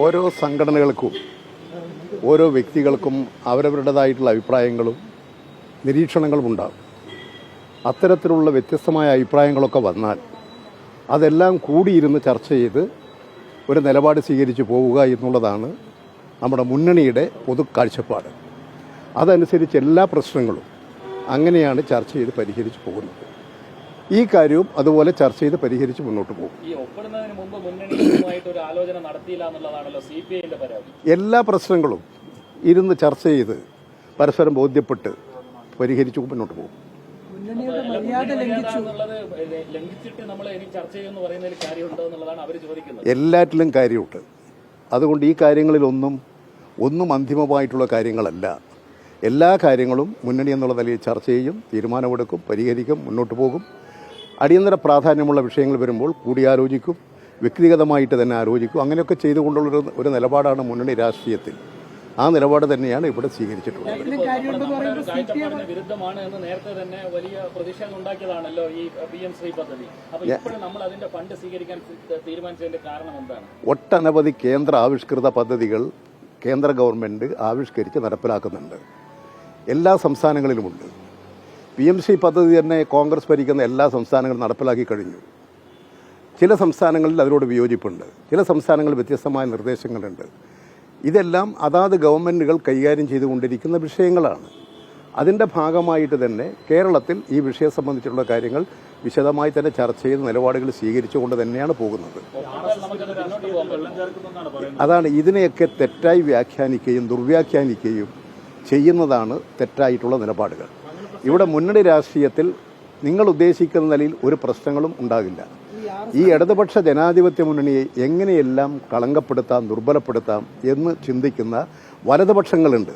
ഓരോ സംഘടനകൾക്കും ഓരോ വ്യക്തികൾക്കും അവരവരുടേതായിട്ടുള്ള അഭിപ്രായങ്ങളും നിരീക്ഷണങ്ങളും ഉണ്ടാകും. അത്തരത്തിലുള്ള വ്യത്യസ്തമായ അഭിപ്രായങ്ങളൊക്കെ വന്നാൽ അതെല്ലാം കൂടിയിരുന്ന് ചർച്ച ചെയ്ത് ഒരു നിലപാട് സ്വീകരിച്ച് പോവുക എന്നുള്ളതാണ് നമ്മുടെ മുന്നണിയുടെ പൊതു കാഴ്ചപ്പാട് അതനുസരിച്ച് എല്ലാ പ്രശ്നങ്ങളും അങ്ങനെയാണ് ചർച്ച ചെയ്ത് പരിഹരിച്ചു പോകുന്നത്. ഈ കാര്യവും അതുപോലെ ചർച്ച ചെയ്ത് പരിഹരിച്ച് മുന്നോട്ട് പോകും. എല്ലാ പ്രശ്നങ്ങളും ഇരുന്ന് ചർച്ച ചെയ്ത് പരസ്പരം ബോധ്യപ്പെട്ട് പരിഹരിച്ച് മുന്നോട്ട് പോകും. മുന്നണിയുടെ മര്യാദ ലംഘിച്ചു. എന്നുള്ളത് ലംഘിച്ചിട്ട് നമ്മൾ ഇനി ചർച്ച ചെയ്യുമെന്ന് പറയുന്നതിൽ കാര്യമുണ്ടോ എന്നുള്ളതാണ് അവർ ചോദിക്കുന്നത്. എല്ലാറ്റിലും കാര്യമുണ്ട്. അതുകൊണ്ട് ഈ കാര്യങ്ങളിലൊന്നും ഒന്നും അന്തിമമായിട്ടുള്ള കാര്യങ്ങളല്ല. എല്ലാ കാര്യങ്ങളും മുന്നണി എന്നുള്ള നിലയിൽ ചർച്ച ചെയ്യും തീരുമാനമെടുക്കും പരിഹരിക്കും മുന്നോട്ട് പോകും. അടിയന്തര പ്രാധാന്യമുള്ള വിഷയങ്ങൾ വരുമ്പോൾ കൂടിയാലോചിക്കും വ്യക്തിഗതമായിട്ട് തന്നെ ആലോചിക്കും. അങ്ങനെയൊക്കെ ചെയ്തുകൊണ്ടുള്ള ഒരു നിലപാടാണ് മുന്നണി രാഷ്ട്രീയത്തിൽ. ആ നിലപാട് തന്നെയാണ് ഇവിടെ സ്വീകരിച്ചിട്ടുള്ളത്. ഇതിലും കാര്യമുണ്ടെന്ന് പറയുമ്പോൾ സി പി വിരുദ്ധമാണ് എന്ന് നേരത്തെ തന്നെ വലിയ പ്രതിഷേധം ഉണ്ടാക്കിയതാണല്ലോ ഈ പി പദ്ധതി. അപ്പൊ ഇപ്പോഴും നമ്മൾ അതിന്റെ ഫണ്ട് സ്വീകരിക്കാൻ തീരുമാനിച്ചതിന്റെ കാരണം എന്താണ്? ഒട്ടനവധി കേന്ദ്ര ആവിഷ്കൃത പദ്ധതികൾ കേന്ദ്ര ഗവൺമെന്റ് ആവിഷ്കരിച്ച് നടപ്പിലാക്കുന്നുണ്ട്. എല്ലാ സംസ്ഥാനങ്ങളിലുമുണ്ട്. പി എം സി പദ്ധതി തന്നെ കോൺഗ്രസ് ഭരിക്കുന്ന എല്ലാ സംസ്ഥാനങ്ങളും നടപ്പിലാക്കി കഴിഞ്ഞു. ചില സംസ്ഥാനങ്ങളിൽ അതിനോട് വിയോജിപ്പുണ്ട്. ചില സംസ്ഥാനങ്ങളിൽ വ്യത്യസ്തമായ നിർദ്ദേശങ്ങളുണ്ട്. ഇതെല്ലാം അതാത് ഗവൺമെന്റുകൾ കൈകാര്യം ചെയ്തുകൊണ്ടിരിക്കുന്ന വിഷയങ്ങളാണ്. അതിന്റെ ഭാഗമായിട്ട് തന്നെ കേരളത്തിൽ ഈ വിഷയം സംബന്ധിച്ചുള്ള കാര്യങ്ങൾ വിശദമായി തന്നെ ചർച്ച ചെയ്ത് നിലപാടുകൾ സ്വീകരിച്ചുകൊണ്ട് തന്നെയാണ് പോകുന്നത്. അതാണ് ഇതിനെയൊക്കെ തെറ്റായി വ്യാഖ്യാനിക്കുകയും ദുർവ്യാഖ്യാനിക്കുകയും ചെയ്യുന്നതാണ് തെറ്റായിട്ടുള്ള നിലപാടുകൾ. ഇവിടെ മുന്നണി രാഷ്ട്രീയത്തിൽ നിങ്ങൾ ഉദ്ദേശിക്കുന്ന നിലയിൽ ഒരു പ്രശ്നങ്ങളും ഉണ്ടാകില്ല. ഈ ഇടതുപക്ഷ ജനാധിപത്യ മുന്നണിയെ എങ്ങനെയെല്ലാം കളങ്കപ്പെടുത്താം ദുർബലപ്പെടുത്താം എന്ന് ചിന്തിക്കുന്ന വലതുപക്ഷങ്ങളുണ്ട്.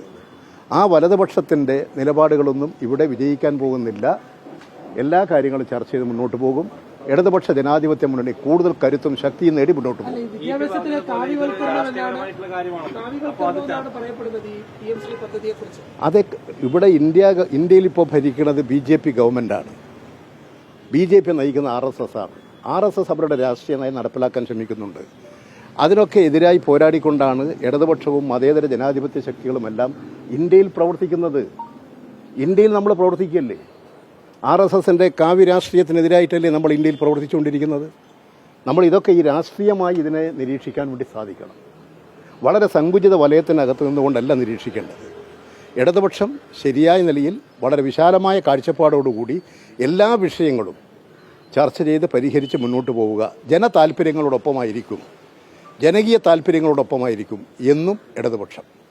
ആ വലതുപക്ഷത്തിന്റെ നിലപാടുകളൊന്നും ഇവിടെ വിജയിക്കാൻ പോകുന്നില്ല. എല്ലാ കാര്യങ്ങളും ചർച്ച ചെയ്ത് മുന്നോട്ട് പോകും. ഇടതുപക്ഷ ജനാധിപത്യ മുന്നണി കൂടുതൽ കരുത്തും ശക്തിയും നേടി മുന്നോട്ട് പോകും. അത് ഇവിടെ ഇന്ത്യ ഇന്ത്യയിൽ ഇപ്പോൾ ഭരിക്കുന്നത് ബി ജെ പി ഗവൺമെന്റാണ് ബി ജെ പി നയിക്കുന്ന ആർ എസ് എസ് ആണ്. ആർ എസ് എസ് അവരുടെ രാഷ്ട്രീയ നയം നടപ്പിലാക്കാൻ ശ്രമിക്കുന്നുണ്ട്. അതിനൊക്കെ എതിരായി പോരാടിക്കൊണ്ടാണ് ഇടതുപക്ഷവും മതേതര ജനാധിപത്യ ശക്തികളുമെല്ലാം ഇന്ത്യയിൽ പ്രവർത്തിക്കുന്നത്. ഇന്ത്യയിൽ നമ്മൾ പ്രവർത്തിക്കുകയല്ലേ? ആർ എസ് എസിന്റെ കാവ്യ രാഷ്ട്രീയത്തിനെതിരായിട്ടല്ലേ നമ്മൾ ഇന്ത്യയിൽ പ്രവർത്തിച്ചുകൊണ്ടിരിക്കുന്നത്? നമ്മൾ ഇതൊക്കെ ഈ രാഷ്ട്രീയമായി ഇതിനെ നിരീക്ഷിക്കാൻ വേണ്ടി സാധിക്കണം. വളരെ സങ്കുചിത വലയത്തിനകത്ത് നിന്നുകൊണ്ടല്ല നിരീക്ഷിക്കേണ്ടത്. ഇടതുപക്ഷം ശരിയായ നിലയിൽ വളരെ വിശാലമായ കാഴ്ചപ്പാടോടുകൂടി എല്ലാ വിഷയങ്ങളും ചർച്ച ചെയ്ത് പരിഹരിച്ച് മുന്നോട്ട് പോവുക. ജനതാൽപ്പര്യങ്ങളോടൊപ്പമായിരിക്കും ജനകീയ താൽപ്പര്യങ്ങളോടൊപ്പമായിരിക്കും എന്നും ഇടതുപക്ഷം.